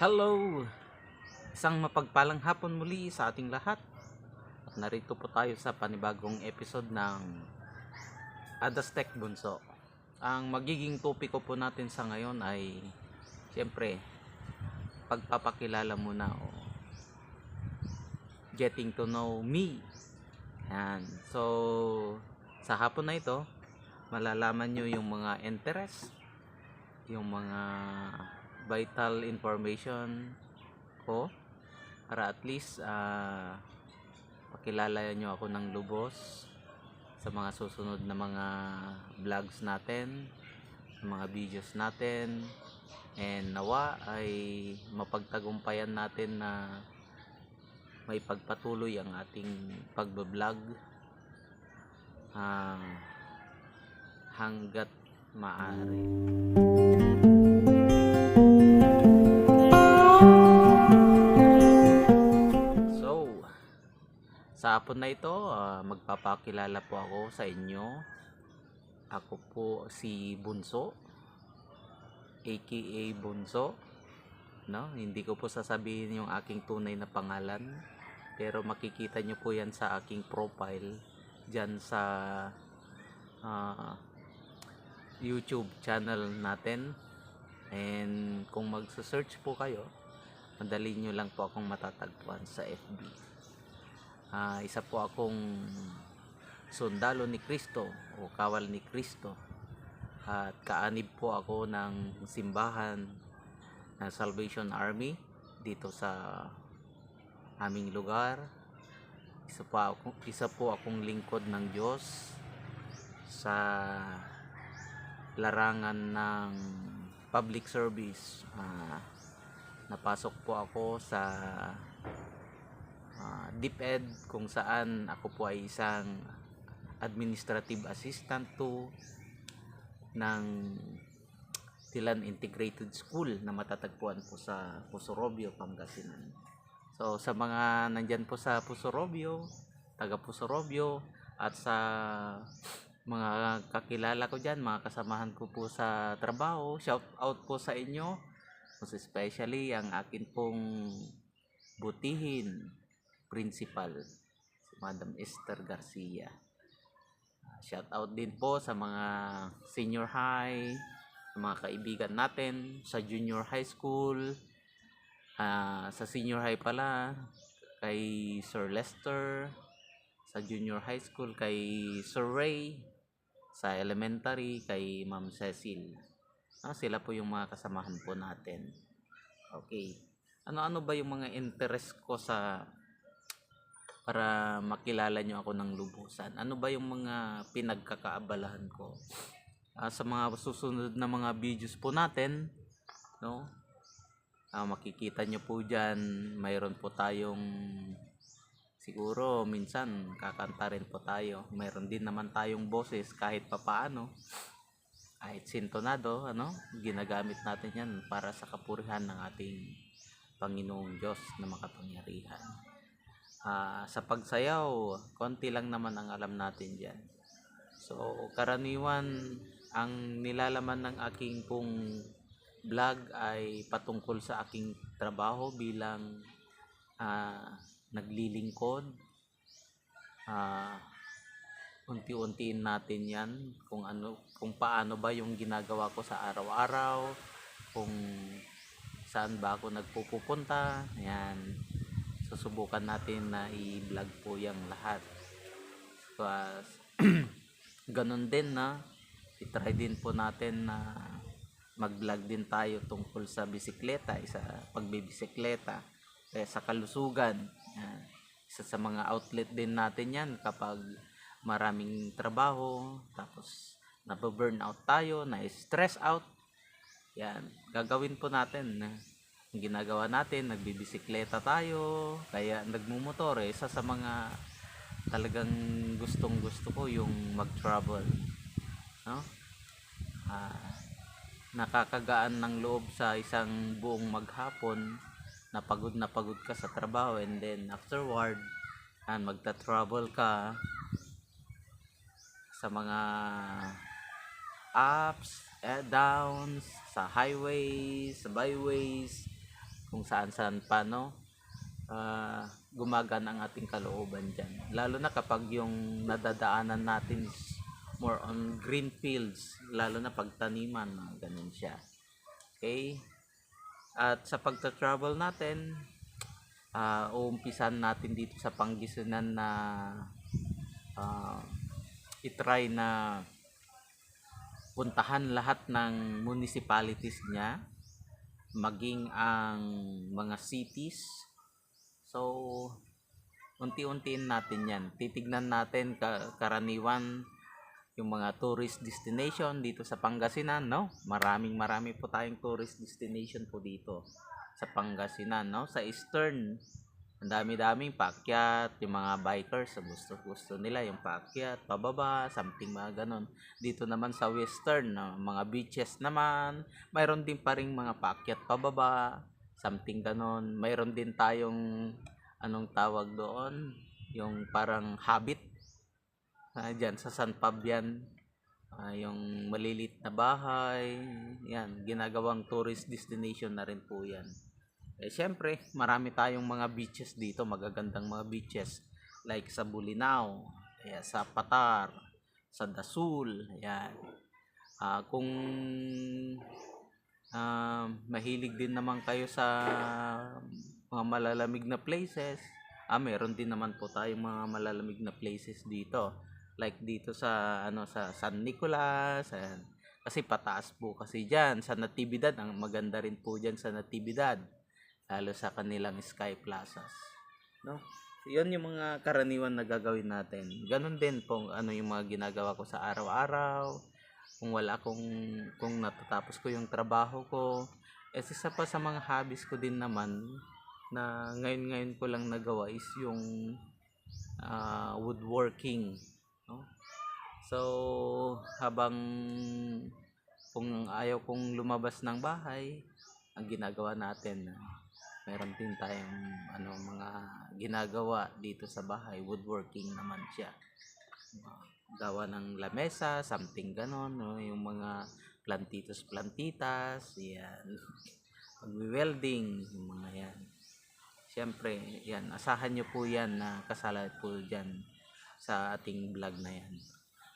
Hello! Isang mapagpalang hapon muli sa ating lahat. At narito po tayo sa panibagong episode ng Adastek Bunso. Ang magiging topiko po natin sa ngayon ay siyempre pagpapakilala muna o getting to know me. Yan. So, sa hapon na ito, malalaman nyo yung mga interest, yung mga vital information ko para at least ah, pakilala nyo ako ng lubos sa mga susunod na mga vlogs natin mga videos natin and nawa ay mapagtagumpayan natin na may pagpatuloy ang ating pagbablog ah, hanggat maaari. Sa hapon na ito, ah, magpapakilala po ako sa inyo. Ako po si Bunso, aka Bunso. No, hindi ko po sasabihin yung aking tunay na pangalan, pero makikita nyo po yan sa aking profile dyan sa ah, YouTube channel natin. And kung magsa-search po kayo, madali nyo lang po akong matatagpuan sa FB. Ah, isa po akong sundalo ni Kristo o kawal ni Kristo. At kaanib po ako ng simbahan ng Salvation Army dito sa aming lugar. Isa po ako, isa po akong lingkod ng Diyos sa larangan ng public service. Ah, napasok po ako sa DepEd kung saan ako po ay isang administrative assistant to ng Tilan Integrated School na matatagpuan po sa Pusorobio, Pangasinan. So sa mga nandyan po sa Pusorobio, taga Pusorobio at sa mga kakilala ko dyan, mga kasamahan ko po sa trabaho, shout out po sa inyo most especially ang akin pong butihin principal si Madam Esther Garcia. Shout out din po sa mga senior high sa mga kaibigan natin sa junior high school. Ah, sa senior high pala kay Sir Lester. Sa junior high school kay Sir Ray. Sa elementary kay Ma'am Cecil. Ah, sila po yung mga kasamahan po natin. Okay. Ano-ano ba yung mga interest ko sa para makilala nyo ako ng lubusan? Ano ba yung mga pinagkakaabalahan ko? Ah, sa mga susunod na mga videos po natin, no? Ah, makikita nyo po dyan, mayroon po tayong siguro minsan kakanta rin po tayo. Mayroon din naman tayong boses kahit papaano kahit sintonado, ano, ginagamit natin yan para sa kapurihan ng ating Panginoong Diyos na makapangyarihan. Ah, sa pagsayaw, konti lang naman ang alam natin dyan. So, karaniwan, ang nilalaman ng aking pong vlog ay patungkol sa aking trabaho bilang ah, naglilingkod. Ah, unti-untiin natin yan kung ano kung paano ba yung ginagawa ko sa araw-araw kung saan ba ako nagpupunta yan susubukan natin na i-vlog po yung lahat. So, ganun din na i-try din po natin na mag-vlog din tayo tungkol sa bisikleta isa pagbibisikleta kaya sa kalusugan. Isa sa mga outlet din natin yan kapag maraming trabaho, tapos nababurn out tayo, na-stress out. Yan, gagawin po natin. Ginagawa natin, nagbibisikleta tayo, kaya nagmumotor eh, isa sa mga talagang gustong gusto ko yung mag-travel. No? Ah, nakakagaan ng loob sa isang buong maghapon na pagod na pagod ka sa trabaho and then afterward and magta-travel ka sa mga ups, eh, downs, sa highways, sa byways, kung kung saan saan pa no? Ah, gumagana ang ating kalooban dyan. Lalo na kapag yung nadadaanan natin is more on green fields lalo na pagtaniman ganun siya. Okay? At sa pagta-travel natin ah uumpisan natin dito sa Pangasinan na ah, itry na puntahan lahat ng municipalities niya maging ang mga cities. So unti-untiin natin yan. Titignan natin ka- karaniwan yung mga tourist destination dito sa Pangasinan no? Maraming marami po tayong tourist destination po dito sa Pangasinan no? Sa Eastern ang dami-daming paakyat yung mga bikers gusto gusto nila yung paakyat pababa something mga ganon dito naman sa Western no, mga beaches naman mayroon din pa ring mga paakyat pababa something ganon mayroon din tayong anong tawag doon? Yung parang habit. Ah, dyan sa San Fabian ah, yung malilit na bahay. Yan ginagawang tourist destination na rin po yan eh syempre marami tayong mga beaches dito magagandang mga beaches. Like sa Bulinaw yeah, sa Patar sa Dasul yan Ah, kung ah, mahilig din naman kayo sa mga malalamig na places ah meron din naman po tayong mga malalamig na places dito. Like dito sa ano sa San Nicolas ayan. kasi pataas po kasi diyan sa Natividad ang maganda rin po diyan sa Natividad lalo sa kanilang Sky Plazas. No? So, yun yung mga karaniwan na gagawin natin. Ganun din po ano yung mga ginagawa ko sa araw-araw. Kung wala akong kung natatapos ko yung trabaho ko. Eh isa pa sa mga hobbies ko din naman na ngayon-ngayon ko lang nagawa is yung ah, woodworking. No? So, habang kung ayaw kong lumabas ng bahay, ang ginagawa natin, meron din tayong ano, mga ginagawa dito sa bahay, woodworking naman siya. Gawa ng lamesa, something ganon, no? yung mga plantitos plantitas, yan. Pag-welding, yung mga yan. Siyempre, yan, asahan nyo po yan na kasala po dyan sa ating vlog na yan.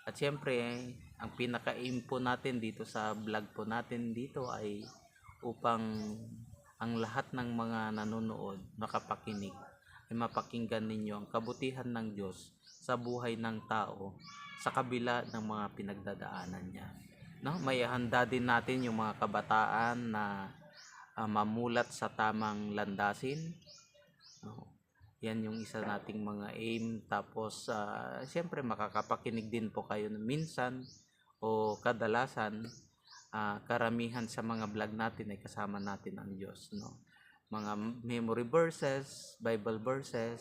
At siyempre, ang pinaka-aim po natin dito sa vlog po natin dito ay upang ang lahat ng mga nanonood, makapakinig, ay mapakinggan ninyo ang kabutihan ng Diyos sa buhay ng tao sa kabila ng mga pinagdadaanan niya. No? May handa din natin yung mga kabataan na ah, mamulat sa tamang landasin. No? Yan yung isa nating mga aim. Tapos, ah, siyempre, makakapakinig din po kayo minsan o kadalasan, ah, karamihan sa mga vlog natin ay kasama natin ang Diyos. No? Mga memory verses, Bible verses,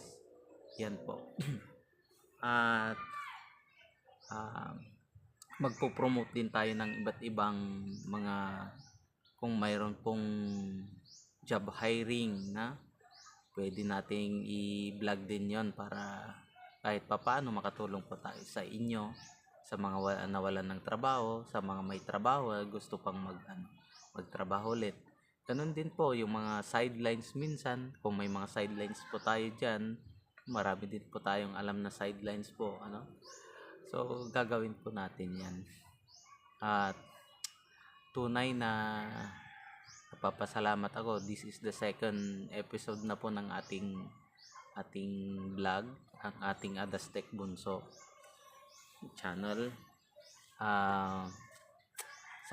yan po. At ah, magpo-promote din tayo ng iba't ibang mga kung mayroon pong job hiring na pwede nating i-vlog din yon para kahit papaano makatulong po tayo sa inyo sa mga wa- nawalan ng trabaho sa mga may trabaho at gusto pang mag ano, magtrabaho ulit. Ganun din po yung mga sidelines minsan kung may mga sidelines po tayo dyan marami din po tayong alam na sidelines po ano? So gagawin po natin yan. At tunay na napapasalamat ako. This is the second episode na po ng ating ating vlog ang ating Adastek Bunso channel. Ah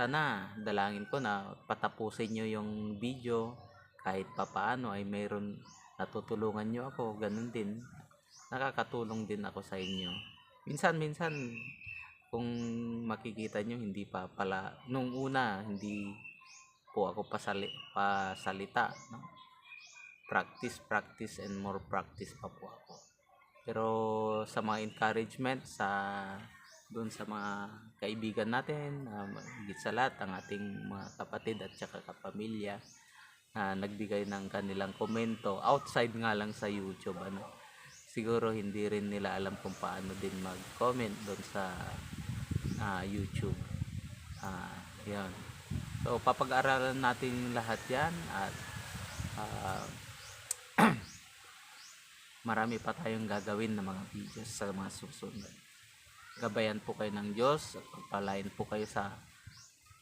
sana dalangin ko na patapusin nyo yung video. Kahit papaano ay mayroon natutulungan nyo ako. Ganun din. Nakakatulong din ako sa inyo. Minsan minsan kung makikita nyo hindi pa pala nung una hindi po ako pasali, pasalita no? practice practice and more practice pa po ako pero sa mga encouragement sa doon sa mga kaibigan natin um, higit sa lahat ang ating mga kapatid at saka kapamilya na nagbigay ng kanilang komento outside nga lang sa YouTube ano. Siguro hindi rin nila alam kung paano din mag-comment doon sa ah, YouTube. Ah yun. So papag-aralan natin lahat yan at ah, marami pa tayong gagawin na mga videos sa mga susunod. Gabayan po kayo ng Diyos at pagpalain po kayo sa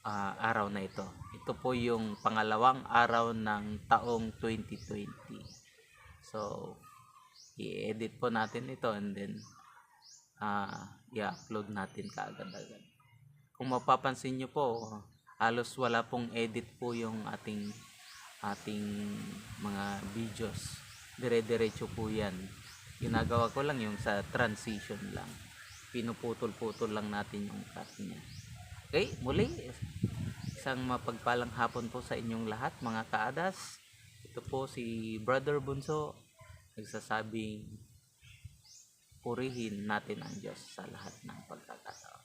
ah, araw na ito. Ito po yung pangalawang araw ng taong 2020. So, i-edit po natin ito and then ah i-upload natin kaagad-agad. Kung mapapansin nyo po, halos wala pong edit po yung ating ating mga videos. Dire-diretso po yan. Ginagawa ko lang yung sa transition lang. Pinuputol-putol lang natin yung cut niya. Okay, muli, isang mapagpalang hapon po sa inyong lahat mga kaadas. Ito po si Brother Bunso nagsasabing purihin natin ang Diyos sa lahat ng pagkakataon.